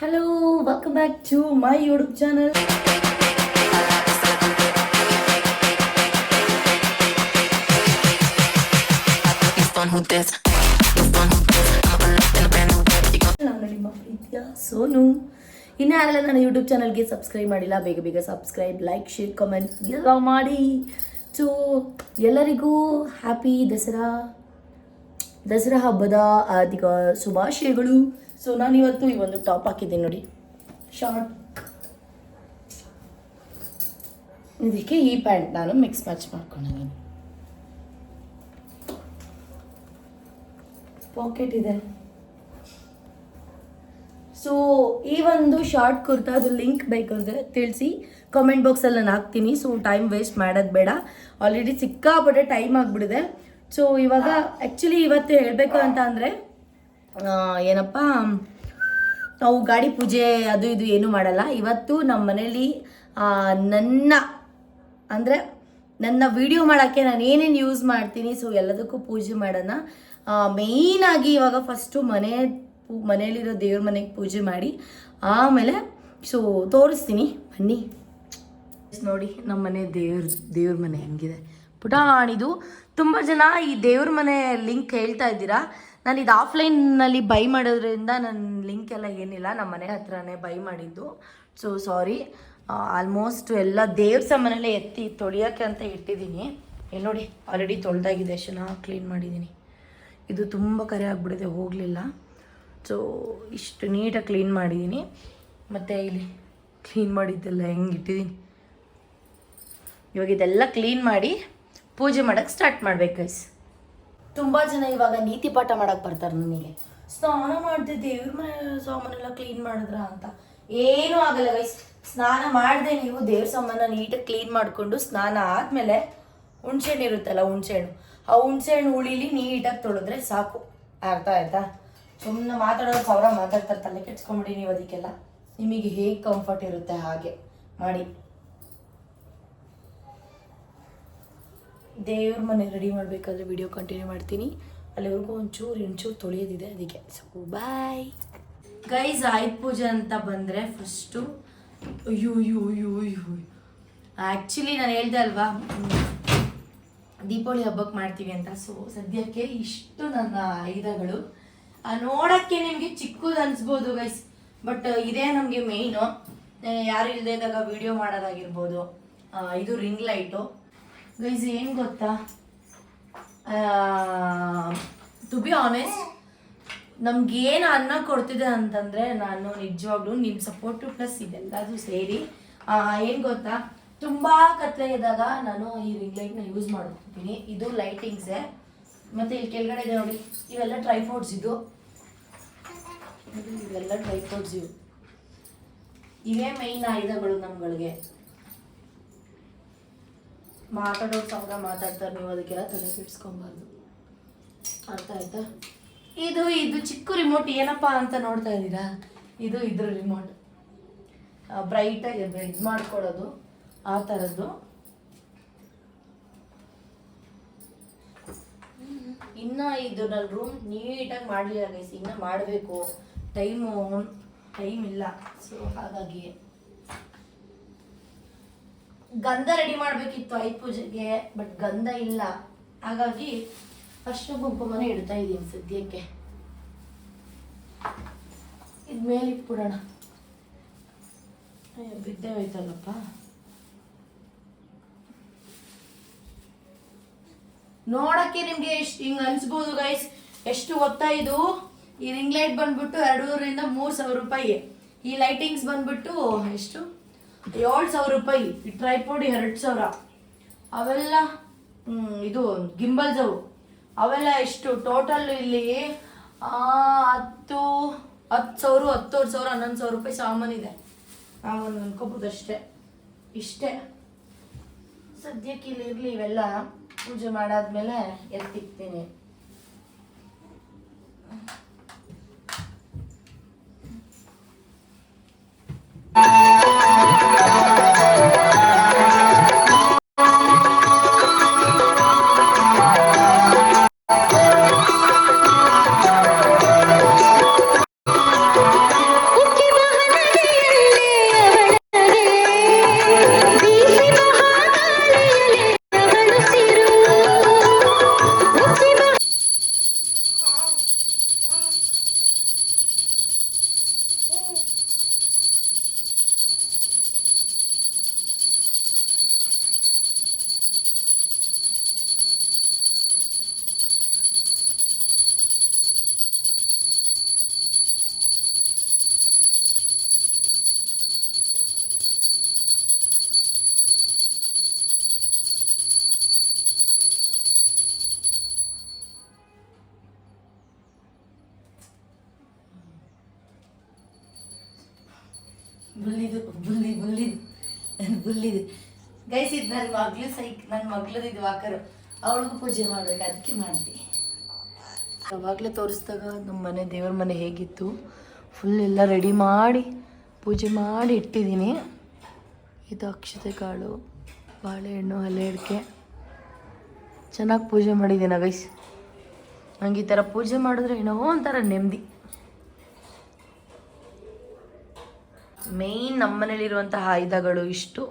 Hello welcome back to my YouTube channel ನಾನು ಸೋನು. ಇನ್ನೂ ಯಾರೆಲ್ಲ ನನ್ನ ಯೂಟ್ಯೂಬ್ ಚಾನಲ್ಗೆ ಸಬ್ಸ್ಕ್ರೈಬ್ ಮಾಡಿಲ್ಲ, ಬೇಗ ಬೇಗ ಸಬ್ಸ್ಕ್ರೈಬ್ ಲೈಕ್ ಶೇರ್ ಕಮೆಂಟ್ ಎಲ್ಲ ಮಾಡಿ. ಸೊ ಎಲ್ಲರಿಗೂ ಹ್ಯಾಪಿ ದಸರಾ. ದಸರಾ ಹಬ್ಬದ ಆದಿಗ ಶುಭಾಶಯಗಳು. ಸೊ ನಾನು ಇವತ್ತು ಈ ಒಂದು ಟಾಪ್ ಹಾಕಿದ್ದೀನಿ ನೋಡಿ. ಶಾರ್ಟ್ ಇದಕ್ಕೆ ಈ ಪ್ಯಾಂಟ್ ನಾನು ಮಿಕ್ಸ್ ಮ್ಯಾಚ್ ಮಾಡ್ಕೊಂಡಿದ್ದೀನಿ ಪಾಕೆಟ್ ಇದೆ. ಸೊ ಈ ಒಂದು ಶಾರ್ಟ್ ಕುರ್ತಾದು ಲಿಂಕ್ ಬೇಕಂದ್ರೆ ತಿಳಿಸಿ. ಕಾಮೆಂಟ್ ಬಾಕ್ಸಲ್ಲಿ ನಾನು ಹಾಕ್ತೀನಿ. ಸೊ ಟೈಮ್ ವೇಸ್ಟ್ ಮಾಡೋದು ಬೇಡ. ಆಲ್ರೆಡಿ ಸಿಕ್ಕಾಪಟ್ಟೆ ಟೈಮ್ ಆಗಿಬಿಡಿದೆ ಸೊ ಇವಾಗ ಆ್ಯಕ್ಚುಲಿ ಇವತ್ತು ಹೇಳಬೇಕು ಅಂತ ಅಂದರೆ ಏನಪ್ಪ, ನಾವು ಗಾಡಿ ಪೂಜೆ ಅದು ಇದು ಏನೂ ಮಾಡಲ್ಲ. ಇವತ್ತು ನಮ್ಮ ಮನೇಲಿ ನನ್ನ, ಅಂದರೆ ನನ್ನ ವಿಡಿಯೋ ಮಾಡೋಕ್ಕೆ ನಾನು ಏನೇನು ಯೂಸ್ ಮಾಡ್ತೀನಿ ಸೊ ಎಲ್ಲದಕ್ಕೂ ಪೂಜೆ ಮಾಡೋಣ. ಮೇಯ್ನಾಗಿ ಇವಾಗ ಫಸ್ಟು ಮನೆ ಮನೆಯಲ್ಲಿರೋ ದೇವ್ರ ಮನೆಗೆ ಪೂಜೆ ಮಾಡಿ, ಆಮೇಲೆ ಸೊ ತೋರಿಸ್ತೀನಿ. ಬನ್ನಿ. ನೋಡಿ ನಮ್ಮ ಮನೆ ದೇವ್ರ ದೇವ್ರ ಮನೆ ಹೆಂಗಿದೆ. ಪುಟಾಣಿದು. ತುಂಬ ಜನ ಈ ದೇವ್ರ ಮನೆ ಲಿಂಕ್ ಹೇಳ್ತಾ ಇದ್ದೀರಾ. ನಾನು ಇದು ಆಫ್ಲೈನ್ನಲ್ಲಿ ಬೈ ಮಾಡೋದ್ರಿಂದ ನನ್ನ ಲಿಂಕ್ ಎಲ್ಲ ಏನಿಲ್ಲ. ನಮ್ಮ ಮನೆ ಹತ್ರನೇ ಬೈ ಮಾಡಿದ್ದು. ಸೊ ಸಾರಿ ಆಲ್ಮೋಸ್ಟ್ ಎಲ್ಲ ದೇವ್ರ ಸಾಮಾನೆಲ್ಲ ಎತ್ತಿ ತೊಳಿಯೋಕ್ಕೆ ಅಂತ ಇಟ್ಟಿದ್ದೀನಿ. ಇಲ್ಲಿ ನೋಡಿ ಆಲ್ರೆಡಿ ತೊಳೆದಾಗಿದೆ ಚೆನ್ನಾಗಿ ಕ್ಲೀನ್ ಮಾಡಿದ್ದೀನಿ. ಇದು ತುಂಬ ಕರೆ ಆಗಿಬಿಡಿದೆ ಹೋಗಲಿಲ್ಲ. ಸೊ ಇಷ್ಟು ನೀಟಾಗಿ ಕ್ಲೀನ್ ಮಾಡಿದ್ದೀನಿ. ಮತ್ತು ಇಲ್ಲಿ ಕ್ಲೀನ್ ಮಾಡಿದ್ದೆಲ್ಲ ಹೆಂಗೆ ಇಟ್ಟಿದ್ದೀನಿ. ಇವಾಗ ಇದೆಲ್ಲ ಕ್ಲೀನ್ ಮಾಡಿ ಪೂಜೆ ಮಾಡಕ್ಕೆ ಸ್ಟಾರ್ಟ್ ಮಾಡ್ಬೇಕು ಗೈಸ್ ತುಂಬ ಜನ ಇವಾಗ ನೀತಿ ಪಾಠ ಮಾಡಕ್ಕೆ ಬರ್ತಾರೆ ನನಗೆ ಸ್ನಾನ ಮಾಡಿದೆ ದೇವ್ರ ಮನೆ ಸಾಮಾನೆಲ್ಲ ಕ್ಲೀನ್ ಮಾಡಿದ್ರ ಅಂತ. ಏನೂ ಆಗಲ್ಲ ಗೈಸ್ ಸ್ನಾನ ಮಾಡದೆ ನೀವು ದೇವ್ರ ಸಾಮಾನ ನೀಟಾಗಿ ಕ್ಲೀನ್ ಮಾಡಿಕೊಂಡು ಸ್ನಾನ ಆದಮೇಲೆ ಹುಣ್ಸೆಹಣ್ಣು ಇರುತ್ತಲ್ಲ, ಹುಣ್ಸೆಹಣ್ಣು. ಆ ಹುಣ್ಸೆಹಣ್ಣು ಉಳಿಲಿ ನೀಟಾಗಿ ತೊಳೆದ್ರೆ ಸಾಕು. ಅರ್ಥ ಆಯ್ತಾ? ಸುಮ್ಮನೆ ಮಾತಾಡೋದು ಸಾವಿರ ಮಾತಾಡ್ತಾರೆ, ತಲೆ ಕೆಡ್ಸ್ಕೊಂಬಿಡಿ ನೀವು ಅದಕ್ಕೆಲ್ಲ. ನಿಮಗೆ ಹೇಗೆ ಕಂಫರ್ಟ್ ಇರುತ್ತೆ ಹಾಗೆ. ಮಾಡಿ. ದೇವ್ರ ಮನೆ ರೆಡಿ ಮಾಡಬೇಕಾದ್ರೆ ವಿಡಿಯೋ ಕಂಟಿನ್ಯೂ ಮಾಡ್ತೀನಿ. ಅಲ್ಲಿವರೆಗೂ ಒಂಚೂರು ಇಂಚೂರು ತೊಳೆಯೋದಿದೆ, ಅದಕ್ಕೆ. ಸೊ ಬಾಯ್ ಗೈಸ್ ಆಯುಧ ಪೂಜೆ ಅಂತ ಬಂದರೆ ಫಸ್ಟು ಅಯ್ಯೋ ಅಯ್ಯೋ ಅಯ್ಯೋ ಅಯ್ಯೋ. ಆ್ಯಕ್ಚುಲಿ ನಾನು ಹೇಳ್ದೆ ಅಲ್ವಾ? ದೀಪಾವಳಿ ಹಬ್ಬಕ್ಕೆ ಮಾಡ್ತೀವಿ ಅಂತ. ಸೊ ಸದ್ಯಕ್ಕೆ ಇಷ್ಟು ನನ್ನ ನೋಡೋಕ್ಕೆ ನೋಡಕ್ಕೆ ನಿಮಗೆ ಚಿಕ್ಕದು ಅನಿಸ್ಬೋದು ಗೈಸ್ ಬಟ್ ಇದೇ ನಮಗೆ ಮೇಯ್ನು ಯಾರು ಇಲ್ಲದೆ ಇದ್ದಾಗ ವಿಡಿಯೋ ಮಾಡೋದಾಗಿರ್ಬೋದು. ಇದು ರಿಂಗ್ ಲೈಟು ಗೈಸ್ ಏನು ಗೊತ್ತಾ? ಟು ಬಿ ಆನೆಸ್ಟ್ ನಮ್ಗೆ ಏನು ಅನ್ನ ಕೊಡ್ತಿದೆ ಅಂತಂದರೆ ನಾನು ನಿಜವಾಗ್ಲೂ ನಿಮ್ಮ ಸಪೋರ್ಟು ಪ್ಲಸ್ ಇದೆಲ್ಲದೂ ಸೇರಿ ಏನು ಗೊತ್ತಾ? ತುಂಬ ಕತ್ಲೆ ಇದ್ದಾಗ ನಾನು ಈ ರಿಂಗ್ ಲೈಟ್ನ ಯೂಸ್ ಮಾಡ್ಕೊತೀನಿ. ಇದು ಲೈಟಿಂಗ್ಸೇ ಮತ್ತು ಇಲ್ಲಿ ಕೆಳಗಡೆ ಇದೆ ನೋಡಿ, ಇವೆಲ್ಲ ಟ್ರೈಫೋಡ್ಸ್ ಇದು. ಇವೆಲ್ಲ ಟ್ರೈಫೋಡ್ಸ್ ಇವು. ಇವೇ ಮೈನ್ ಆಯುಧಗಳು ನಮ್ಗಳಿಗೆ. ಮಾತಾಡೋರು ಸಾವಿರ ಮಾತಾಡ್ತಾರೆ ನೀವು, ಅದಕ್ಕೆಲ್ಲ ತಲೆ ಕೆಡ್ಸ್ಕೊಬಾರ್ದು. ಅರ್ಥ ಆಯ್ತಾ? ಇದು ಇದು ಚಿಕ್ಕ ರಿಮೋಟ್ ಏನಪ್ಪ ಅಂತ ನೋಡ್ತಾ ಇದ್ದೀರಾ? ಇದು ಇದ್ರ ರಿಮೋಟ್ ಬ್ರೈಟಾಗಿ ಇದು ಮಾಡ್ಕೊಳ್ಳೋದು ಆ ಥರದ್ದು ಇನ್ನ ಇದು ನನ್ನ ರೂಮ್ ನೀಟಾಗಿ ಮಾಡಲಿಲ್ಲ ಗೈಸ್ ಇನ್ನ ಮಾಡಬೇಕು. ಟೈಮು ಟೈಮ್ ಇಲ್ಲ. ಸೊ ಹಾಗಾಗಿ ಗಂಧ ರೆಡಿ ಮಾಡಬೇಕಿತ್ತು ಐದು ಪೂಜೆಗೆ ಬಟ್ ಗಂಧ ಇಲ್ಲ. ಹಾಗಾಗಿ ಅಷ್ಟು ಕುಂಕುಮನ ಇಡ್ತಾ ಇದ್ದೀನಿ ಸದ್ಯಕ್ಕೆ. ಇದು ಮೇಲೆ ಇಟ್ಬಿಡೋಣ. ಬಿದ್ದೇ ಹೋಯ್ತಲ್ಲಪ್ಪ. ನೋಡಕ್ಕೆ ನಿಮ್ಗೆ ಎಷ್ಟು ಹಿಂಗ್ ಅನ್ಸ್ಬೋದು ಗೈಸ್ ಎಷ್ಟು ಗೊತ್ತಾ ಇದು? ಈ ರಿಂಗ್ ಲೈಟ್ ಬಂದ್ಬಿಟ್ಟು ಎರಡೂರಿಂದ ಮೂರು ಸಾವಿರ ರೂಪಾಯಿ. ಈ ಲೈಟಿಂಗ್ಸ್ ಬಂದ್ಬಿಟ್ಟು ಎಷ್ಟು? ಏಳು ಸಾವಿರ ರೂಪಾಯಿ, ಈ ಟ್ರೈಪೋಡ್ ಎರಡು ಸಾವಿರ ಅವೆಲ್ಲ ಇದು ಗಿಂಬಲ್ಸ್ ಅವು ಅವೆಲ್ಲ ಎಷ್ಟು? ಟೋಟಲ್ ಇಲ್ಲಿ ಹತ್ತು ಹತ್ತು ಸಾವಿರ ಹತ್ತೂವರೆ ಸಾವಿರ ಹನ್ನೊಂದು ಸಾವಿರ ರೂಪಾಯಿ ಸಾಮಾನಿದೆ. ಒಂದು ಅನ್ಕೋಬೋದು ಅಷ್ಟೇ ಇಷ್ಟೇ. ಸದ್ಯಕ್ಕೆ ಇಲ್ಲಿ ಇರಲಿ ಇವೆಲ್ಲ. ಪೂಜೆ ಮಾಡಾದ್ಮೇಲೆ ಎತ್ತಿಕ್ತೀನಿ. ಬುಲ್ಲಿದು, ಬುಲ್ಲಿ ಬುಲ್ಲಿದು ಬುಲ್ಲಿದು. ಗೈಸ್ ಇದು ನನ್ನ ಮಗಳು ಸೈಕ್ ನನ್ನ ಮಗಳದು ಇದು ವಾಕರು. ಅವಳಿಗೂ ಪೂಜೆ ಮಾಡಬೇಕು ಅದಕ್ಕೆ ಮಾಡಿದೆ. ಯಾವಾಗಲೇ ತೋರಿಸಿದಾಗ ನಮ್ಮ ಮನೆ, ದೇವ್ರ ಮನೆ ಹೇಗಿತ್ತು ಫುಲ್ ಎಲ್ಲ ರೆಡಿ ಮಾಡಿ ಪೂಜೆ ಮಾಡಿ ಇಟ್ಟಿದ್ದೀನಿ ಇದು ಅಕ್ಷತೆ ಕಾಳು, ಬಾಳೆಹಣ್ಣು, ಹಲೆ ಅಡಿಕೆ. ಚೆನ್ನಾಗಿ ಪೂಜೆ ಮಾಡಿದ್ದೀನಿ ಗೈಸ್ ನಂಗೆ ಈ ಥರ ಪೂಜೆ ಮಾಡಿದ್ರೆ ಏನೋ ಒಂಥರ ನೆಮ್ಮದಿ ಮೇಯ್ನ್ ನಮ್ಮನೇಲಿರುವಂತಹ ಆಯುಧಗಳು ಇಷ್ಟು.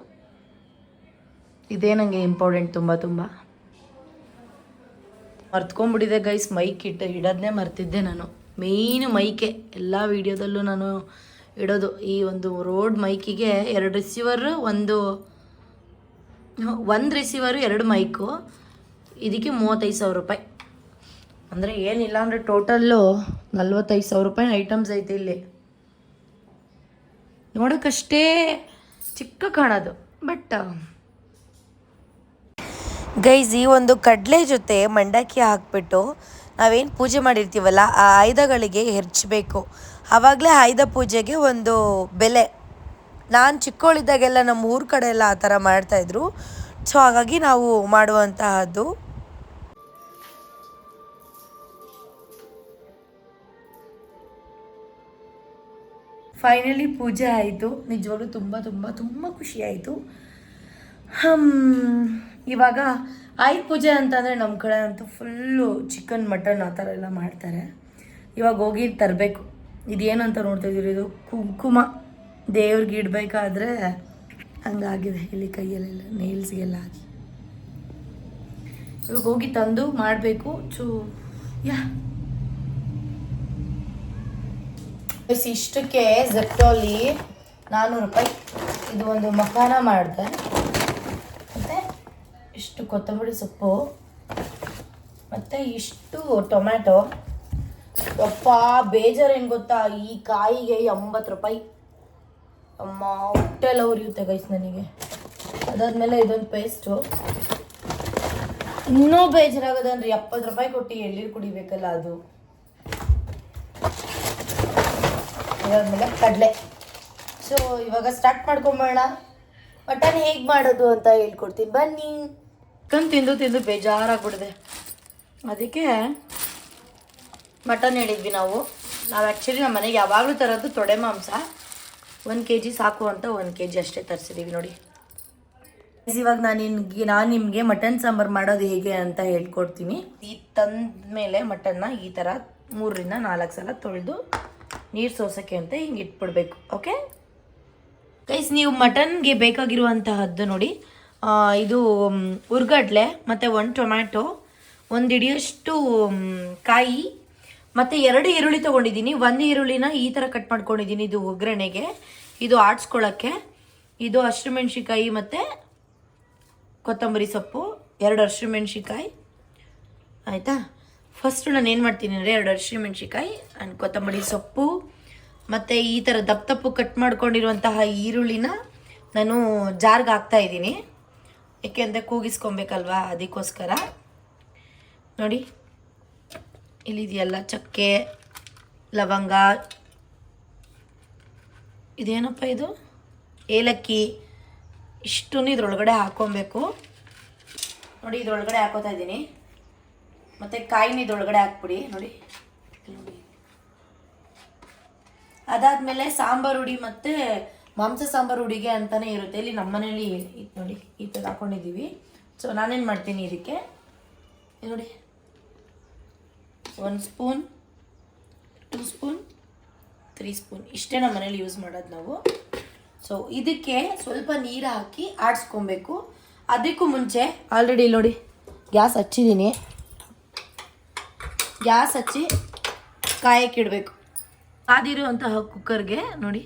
ಇದೇ ನನಗೆ ಇಂಪಾರ್ಟೆಂಟ್ ತುಂಬ ತುಂಬ. ಮರ್ತ್ಕೊಂಡ್ಬಿಟ್ಟಿದೆ ಗೈಸ್ ಮೈಕ್ ಇಟ್ಟು ಇಡೋದನ್ನೇ ಮರ್ತಿದ್ದೆ ನಾನು. ಮೇಯ್ನ್ ಮೈಕೆ ಎಲ್ಲ ವೀಡಿಯೋದಲ್ಲೂ ನಾನು ಇಡೋದು. ಈ ಒಂದು ರೋಡ್ ಮೈಕಿಗೆ ಎರಡು ರಿಸೀವರ್ ಒಂದು ಒಂದು ರಿಸೀವರು ಎರಡು ಮೈಕು ಇದಕ್ಕೆ ಮೂವತ್ತೈದು ಸಾವಿರ ರೂಪಾಯಿ. ಅಂದರೆ ಏನಿಲ್ಲ ಅಂದರೆ ಟೋಟಲ್ಲು ನಲ್ವತ್ತೈದು ಸಾವಿರ ರೂಪಾಯಿ ಐಟಮ್ಸ್ ಐತೆ ಇಲ್ಲಿ. ನೋಡೋಕ್ಕಷ್ಟೇ ಚಿಕ್ಕ ಕಾಣೋದು. ಬಟ್ ಗೈಸ್ ಈ ಒಂದು ಕಡಲೆ ಜೊತೆ ಮಂಡಕ್ಕಿ ಹಾಕ್ಬಿಟ್ಟು ನಾವೇನು ಪೂಜೆ ಮಾಡಿರ್ತೀವಲ್ಲ, ಆ ಆಯುಧಗಳಿಗೆ ಹೆರ್ಚಬೇಕು. ಆವಾಗಲೇ ಆಯುಧ ಪೂಜೆಗೆ ಒಂದು ಬೆಲೆ. ನಾನು ಚಿಕ್ಕವಳಿದ್ದಾಗೆಲ್ಲ ನಮ್ಮ ಊರ ಕಡೆ ಎಲ್ಲ ಆ ಥರ ಮಾಡ್ತಾಯಿದ್ರು ಸೊ ಹಾಗಾಗಿ ನಾವು ಮಾಡುವಂತಹದ್ದು ಫೈನಲಿ ಪೂಜೆ ಆಯಿತು. ನಿಜವಾಗ್ಲೂ ತುಂಬ ತುಂಬ ತುಂಬ ಖುಷಿ ಆಯಿತು. ಇವಾಗ ಆಯುಧ ಪೂಜೆ ಅಂತಂದರೆ ನಮ್ಮ ಕಡೆ ಅಂತೂ ಫುಲ್ಲು ಚಿಕನ್ ಮಟನ್ ಆ ಥರ ಎಲ್ಲ ಮಾಡ್ತಾರೆ. ಇವಾಗ ಹೋಗಿ ತರಬೇಕು. ಇದೇನು ಅಂತ ನೋಡ್ತಾ ಇದೀರಿ ಇದು ಕುಂಕುಮ. ದೇವ್ರಿಗೆ ಇಡಬೇಕಾದ್ರೆ ಹಂಗಾಗಿದೆ. ಇಲ್ಲಿ ಕೈಯಲ್ಲೆಲ್ಲ ನೇಲ್ಸ್ಗೆಲ್ಲ ಆಗಿ ಇವಾಗ ಹೋಗಿ ತಂದು ಮಾಡಬೇಕು. ಚೂ, ಯಾ. ಇಷ್ಟಕ್ಕೆ ಜೆಪ್ಟೋಲಿ ನಾನ್ನೂರು ರೂಪಾಯಿ. ಇದು ಒಂದು ಮಖಾನ ಮಾಡಿದೆ. ಮತ್ತು ಇಷ್ಟು ಕೊತ್ತಂಬರಿ ಸೊಪ್ಪು, ಮತ್ತು ಇಷ್ಟು ಟೊಮ್ಯಾಟೊ. ಅಪ್ಪ ಬೇಜಾರು ಏನು ಗೊತ್ತಾ? ಈ ಕಾಯಿಗೆ ಎಂಬತ್ತು ರೂಪಾಯಿ. ಅಮ್ಮ, ಹೊಟ್ಟೆಲ್ಲ ಉರಿಯುತ್ತೆ ಗೈಸ್ ನನಗೆ. ಅದಾದಮೇಲೆ ಇದೊಂದು ಪೇಸ್ಟು ಇನ್ನೂ ಬೇಜಾರಾಗದಂದ್ರೆ ಎಪ್ಪತ್ತು ರೂಪಾಯಿ ಕೊಟ್ಟು ಎಳ್ಳೀರು ಕುಡಿಬೇಕಲ್ಲ ಅದು. ಇದಾದ್ಮೇಲೆ ಕಡಲೆ. ಸೊ ಇವಾಗ ಸ್ಟಾರ್ಟ್ ಮಾಡ್ಕೊಂಬೋಣ ಮಟನ್ ಹೇಗೆ ಮಾಡೋದು ಅಂತ ಹೇಳ್ಕೊಡ್ತೀನಿ. ಬನ್ನಿ. ಚಿಕನ್ ತಿಂದು ತಿಂದು ಬೇಜಾರಾಗ್ಬಿಡಿದೆ ಅದಕ್ಕೆ ಮಟನ್ ಹೇಳಿದ್ವಿ ನಾವು. ನಾವು ಆ್ಯಕ್ಚುಲಿ ನಮ್ಮ ಮನೆಗೆ ಯಾವಾಗಲೂ ತರೋದು ತೊಡೆ ಮಾಂಸ. ಒಂದು ಕೆ ಜಿ ಸಾಕು ಅಂತ ಒಂದು ಕೆ ಜಿ ಅಷ್ಟೇ ತರಿಸಿದ್ದೀವಿ ನೋಡಿ. ಇವಾಗ ನಾನು ನಿಮಗೆ ನಾನು ನಿಮಗೆ ಮಟನ್ ಸಾಂಬಾರು ಮಾಡೋದು ಹೇಗೆ ಅಂತ ಹೇಳ್ಕೊಡ್ತೀನಿ. ಈ ತಂದ ಮೇಲೆ ಮಟನ್ನ ಈ ಥರ ಮೂರರಿಂದ ನಾಲ್ಕು ಸಲ ತೊಳೆದು ನೀರು ಸೋಸೋಕ್ಕೆ ಅಂತ ಹಿಂಗೆ ಇಟ್ಬಿಡ್ಬೇಕು ಓಕೆ ಗೈಸ್ ನೀವು ಮಟನ್ಗೆ ಬೇಕಾಗಿರುವಂತಹದ್ದು ನೋಡಿ. ಇದು ಉರ್ಗಡ್ಲೆ, ಮತ್ತು ಒಂದು ಟೊಮ್ಯಾಟೊ, ಒಂದು ಹಿಡಿಯಷ್ಟು ಕಾಯಿ, ಮತ್ತು ಎರಡು ಈರುಳ್ಳಿ ತೊಗೊಂಡಿದ್ದೀನಿ. ಒಂದು ಈರುಳ್ಳಿನ ಈ ಥರ ಕಟ್ ಮಾಡ್ಕೊಂಡಿದ್ದೀನಿ ಇದು ಒಗ್ಗರಣೆಗೆ. ಇದು ಆಡಿಸ್ಕೊಳ್ಳೋಕ್ಕೆ ಇದು ಹಸಿಮೆಣ್ಸಿಕಾಯಿ ಮತ್ತು ಕೊತ್ತಂಬರಿ ಸೊಪ್ಪು. ಎರಡು ಹಸಿಮೆಣ್ಸಿಕಾಯಿ ಆಯಿತಾ? ಫಸ್ಟು ನಾನು ಏನು ಮಾಡ್ತೀನಿ ಅಂದರೆ ಎರಡು ಹಸಿಮೆಣ್ಸಿಕಾಯಿ ಆ್ಯಂಡ್ ಕೊತ್ತಂಬರಿ ಸೊಪ್ಪು ಮತ್ತು ಈ ಥರ ದಪ್ಪ ತಪ್ಪು ಕಟ್ ಮಾಡ್ಕೊಂಡಿರುವಂತಹ ಈರುಳ್ಳಿನ ನಾನು ಜಾರ್ಗೆ ಹಾಕ್ತಾ ಇದ್ದೀನಿ. ಏಕೆಂದರೆ ಕೂಗಿಸ್ಕೊಬೇಕಲ್ವಾ ಅದಕ್ಕೋಸ್ಕರ. ನೋಡಿ, ಇಲ್ಲಿದೆಯಲ್ಲ ಚಕ್ಕೆ, ಲವಂಗ. ಇದೇನಪ್ಪ ಇದು? ಏಲಕ್ಕಿ. ಇಷ್ಟನ್ನು ಇದ್ರೊಳಗಡೆ ಹಾಕ್ಕೊಬೇಕು. ನೋಡಿ, ಇದ್ರೊಳಗಡೆ ಹಾಕೋತಾ ಇದ್ದೀನಿ. ಮತ್ತು ಕಾಯಿನ ಇದೊಳಗಡೆ ಹಾಕ್ಬಿಡಿ, ನೋಡಿ. ಅದಾದಮೇಲೆ ಸಾಂಬಾರು ಹುಡಿ ಮತ್ತು ಮಾಂಸ ಸಾಂಬಾರು ಹುಡಿಗೆ ಅಂತಲೇ ಇರುತ್ತೆ. ಇಲ್ಲಿ ನಮ್ಮ ಮನೇಲಿ ನೋಡಿ, ಈ ಥರ ಹಾಕೊಂಡಿದ್ದೀವಿ. ಸೊ ನಾನೇನು ಮಾಡ್ತೀನಿ ಇದಕ್ಕೆ? ನೋಡಿ. ಒಂದು spoon two spoon three spoon ಇಷ್ಟೇ ನಮ್ಮ ಮನೇಲಿ ಯೂಸ್ ಮಾಡೋದು ನಾವು. ಸೊ ಇದಕ್ಕೆ ಸ್ವಲ್ಪ ನೀರು ಹಾಕಿ ಆಡಿಸ್ಕೊಬೇಕು. ಅದಕ್ಕೂ ಮುಂಚೆ ಆಲ್ರೆಡಿ ನೋಡಿ, ಗ್ಯಾಸ್ ಹಚ್ಚಿದ್ದೀನಿ. ಗ್ಯಾಸ್ ಹಚ್ಚಿ ಕಾಯಕ್ಕೆ ಇಡಬೇಕು. ಕಾದಿರುವಂತಹ ಕುಕ್ಕರ್ಗೆ ನೋಡಿ.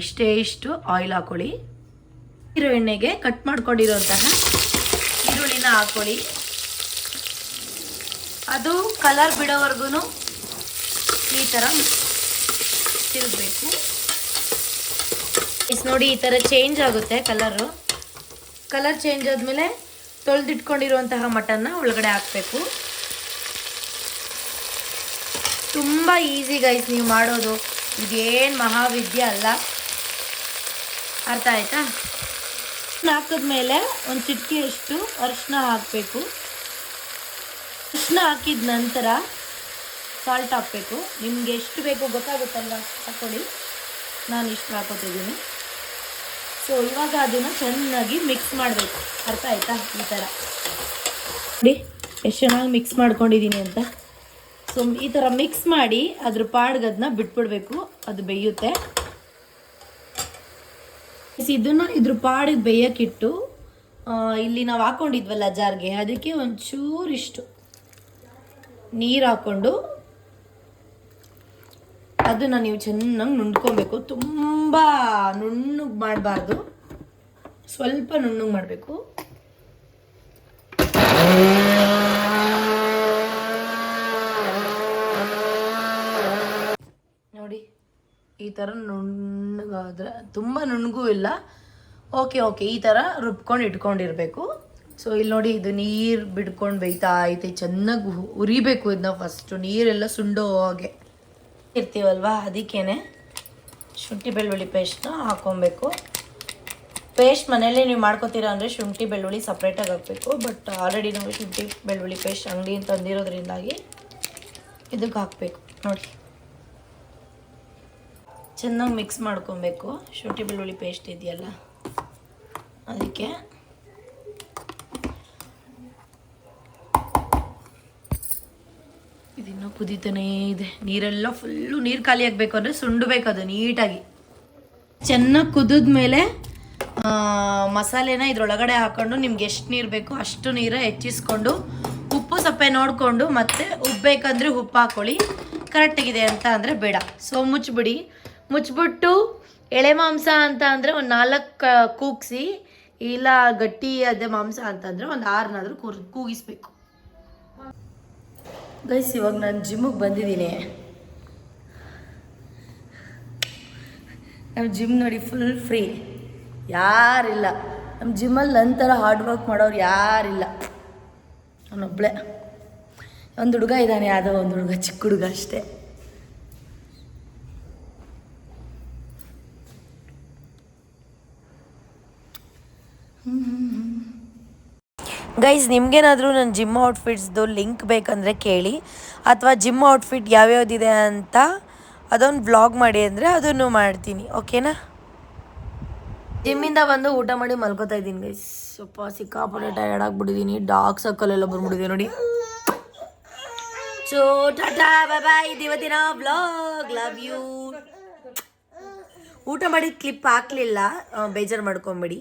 ಇಷ್ಟೇ ಇಷ್ಟು ಆಯಿಲ್ ಹಾಕೊಳ್ಳಿ. ಈರು ಎಣ್ಣೆಗೆ ಕಟ್ ಮಾಡ್ಕೊಂಡಿರುವಂತಹ ಈರುಳ್ಳಿನ ಹಾಕೊಳ್ಳಿ. ಅದು ಕಲರ್ ಬಿಡೋವರೆಗೂ ಈ ಥರ ತಿರುಗಬೇಕು. ಇಸ್ ನೋಡಿ ಈ ಥರ ಚೇಂಜ್ ಆಗುತ್ತೆ ಕಲರು ಕಲರ್ ಚೇಂಜ್ ಆದಮೇಲೆ ತೊಳೆದಿಟ್ಕೊಂಡಿರುವಂತಹ ಮಟನ್ನ ಒಳಗಡೆ ಹಾಕಬೇಕು. ತುಂಬ ಈಸಿ ಗೈಸ್ ನೀವು ಮಾಡೋದು. ಇದೇನು ಮಹಾವಿದ್ಯೆ ಅಲ್ಲ. ಅರ್ಥ ಆಯ್ತಾ? ಹಾಕಿದ್ಮೇಲೆ ಒಂದು ಚಿಟಿಕೆಯಷ್ಟು ಅರಿಶಿನ ಹಾಕಬೇಕು. ಅರಿಶಿನ ಹಾಕಿದ ನಂತರ ಸಾಲ್ಟ್ ಹಾಕಬೇಕು. ನಿಮ್ಗೆ ಎಷ್ಟು ಬೇಕು ಗೊತ್ತಾಗುತ್ತಲ್ಲ ಹಾಕೊಳ್ಳಿ. ನಾನು ಇಷ್ಟು ಹಾಕೋತಿದ್ದೀನಿ. ಸೊ ಇವಾಗ ಅದನ್ನು ಚೆನ್ನಾಗಿ ಮಿಕ್ಸ್ ಮಾಡಬೇಕು. ಅರ್ಥ ಆಯ್ತಾ ಈ ಥರ ನೋಡಿ, ಎಷ್ಟು ಚೆನ್ನಾಗಿ ಮಿಕ್ಸ್ ಮಾಡ್ಕೊಂಡಿದ್ದೀನಿ ಅಂತ. ಸೊ ಈ ಥರ ಮಿಕ್ಸ್ ಮಾಡಿ ಅದ್ರ ಪಾಡ್ಗೆ ಅದನ್ನ ಬಿಟ್ಬಿಡ್ಬೇಕು, ಅದು ಬೇಯುತ್ತೆ. ಇದನ್ನು ಇದ್ರ ಪಾಡಿಗೆ ಬೇಯಕ್ಕಿಟ್ಟು ಇಲ್ಲಿ ನಾವು ಹಾಕೊಂಡಿದ್ವಲ್ಲ ಜಾರ್ಗೆ, ಅದಕ್ಕೆ ಒಂಚೂರಿಷ್ಟು ನೀರು ಹಾಕ್ಕೊಂಡು ಅದನ್ನು ನೀವು ಚೆನ್ನಾಗಿ ನುಣ್ಕೊಬೇಕು ತುಂಬ ನುಣ್ಣಗೆ ಮಾಡಬಾರ್ದು. ಸ್ವಲ್ಪ ನುಣ್ಣಗೆ ಮಾಡಬೇಕು ನೋಡಿ ಈ ಥರ ನುಣ್ಣಗಾದ್ರೆ ತುಂಬ ನುಣ್ಣಗೂ ಇಲ್ಲ. ಓಕೆ ಓಕೆ ಈ ಥರ ರುಬ್ಕೊಂಡು ಇಟ್ಕೊಂಡಿರಬೇಕು. ಸೊ ಇಲ್ಲಿ ನೋಡಿ ಇದು ನೀರು ಬಿಡ್ಕೊಂಡು ಬೇಯ್ತಾ ಐತೆ, ಚೆನ್ನಾಗಿ ಉರಿಬೇಕು ಇದನ್ನ ಫಸ್ಟು ನೀರೆಲ್ಲ ಸುಂಡೋ ಹಾಗೆ ಇರ್ತೀವಲ್ವಾ? ಅದಕ್ಕೇನೆ ಶುಂಠಿ ಬೆಳ್ಳುಳ್ಳಿ ಪೇಸ್ಟ್ನ ಹಾಕೊಬೇಕು. ಪೇಸ್ಟ್ ಮನೇಲಿ ನೀವು ಮಾಡ್ಕೋತೀರಾ ಅಂದರೆ ಶುಂಠಿ ಬೆಳ್ಳುಳ್ಳಿ ಸಪ್ರೇಟಾಗಿ ಹಾಕಬೇಕು. ಬಟ್ ಆಲ್ರೆಡಿ ನಾವು ಶುಂಠಿ ಬೆಳ್ಳುಳ್ಳಿ ಪೇಸ್ಟ್ ಅಂಗಡಿ ತಂದಿರೋದ್ರಿಂದಾಗಿ ಇದಕ್ಕೆ ಹಾಕಬೇಕು. ನೋಡಿ. ಚೆನ್ನಾಗಿ ಮಿಕ್ಸ್ ಮಾಡ್ಕೊಬೇಕು. ಶುಂಠಿ ಬೆಳ್ಳುಳ್ಳಿ ಪೇಸ್ಟ್ ಇದೆಯಲ್ಲ? ಅದಕ್ಕೆ ಇದಿನ್ನೂ ಕುದೀತಾನೇ ಇದೆ. ನೀರೆಲ್ಲ ಫುಲ್ಲು ನೀರು ಖಾಲಿ ಆಗಬೇಕು ಅಂದರೆ ಸುಂಡಬೇಕು ಅದು ನೀಟಾಗಿ. ಚೆನ್ನಾಗಿ ಕುದಿದ ಮೇಲೆ ಮಸಾಲೆನ ಇದ್ರೊಳಗಡೆ ಹಾಕೊಂಡು ನಿಮ್ಗೆ ಎಷ್ಟು ನೀರು ಬೇಕು ಅಷ್ಟು ನೀರು ಹೆಚ್ಚಿಸ್ಕೊಂಡು, ಉಪ್ಪು ಸಪ್ಪೆ ನೋಡಿಕೊಂಡು ಮತ್ತೆ ಉಪ್ಪು ಬೇಕಂದ್ರೆ ಉಪ್ಪು ಹಾಕೊಳ್ಳಿ. ಕರೆಕ್ಟಾಗಿದೆ ಅಂತ ಅಂದರೆ ಬೇಡ. ಸೊ ಮುಚ್ಚಿಬಿಡಿ ಮುಚ್ಚಿಬಿಟ್ಟು ಎಳೆ ಮಾಂಸ ಅಂತ ಅಂದರೆ ಒಂದು ನಾಲ್ಕು ಕೂಗಿಸಿ, ಇಲ್ಲ ಗಟ್ಟಿ ಅದೇ ಮಾಂಸ ಅಂತಂದರೆ ಒಂದು ಆರನಾದರೂ ಕೂರ್, ಕೂಗಿಸ್ಬೇಕು. ಗೈಸ್, ಇವಾಗ ನಾನು ಜಿಮ್ಮಿಗೆ ಬಂದಿದ್ದೀನಿ. ನಮ್ಮ ಜಿಮ್ ನೋಡಿ ಫುಲ್ ಫ್ರೀ ಯಾರಿಲ್ಲ. ನಮ್ಮ ಜಿಮ್ಮಲ್ಲಿ ನಂತರ ಹಾರ್ಡ್ ವರ್ಕ್ ಮಾಡೋರು ಯಾರಿಲ್ಲ. ಅವನೊಬ್ಳೆ ಒಂದು ಹುಡುಗ ಇದ್ದಾನೆ ಯಾವುದೋ ಒಂದು ಹುಡುಗ, ಚಿಕ್ಕ ಹುಡುಗ ಅಷ್ಟೇ. ಗೈಸ್ ನಿಮಗೇನಾದರೂ ನನ್ನ ಜಿಮ್ ಔಟ್ಫಿಟ್ಸ್ದು ಲಿಂಕ್ ಬೇಕಂದರೆ ಕೇಳಿ. ಅಥವಾ ಜಿಮ್ ಔಟ್ಫಿಟ್ ಯಾವ್ಯಾವ್ದಿದೆ ಅಂತ ಅದೊಂದು ಬ್ಲಾಗ್ ಮಾಡಿ ಅಂದರೆ ಅದನ್ನು ಮಾಡ್ತೀನಿ ಓಕೆನಾ ಜಿಮ್ಮಿಂದ ಬಂದು ಊಟ ಮಾಡಿ ಮಲ್ಕೋತಾ ಇದ್ದೀನಿ ಗೈಸ್ ಸ್ವಲ್ಪ ಸಿಕ್ಕಾಪಟ್ಟೆ ಟಯರ್ಡ್ ಆಗಿಬಿಟ್ಟಿದ್ದೀನಿ ಡಾರ್ಕ್ ಸರ್ಕಲ್ ಎಲ್ಲ ಬಂದ್ಬಿಟ್ಟಿದೆ ನೋಡಿ. ಸೊ ಟಾಟಾ ಬಾಯ್ ಬಾಯ್ ಇವತ್ತಿನ ಬ್ಲಾಗ್ ಲವ್ ಯು ಊಟ ಮಾಡಿದ ಕ್ಲಿಪ್ ಹಾಕ್ಲಿಲ್ಲ. ಬೇಜಾರು ಮಾಡ್ಕೊಂಬಿಡಿ.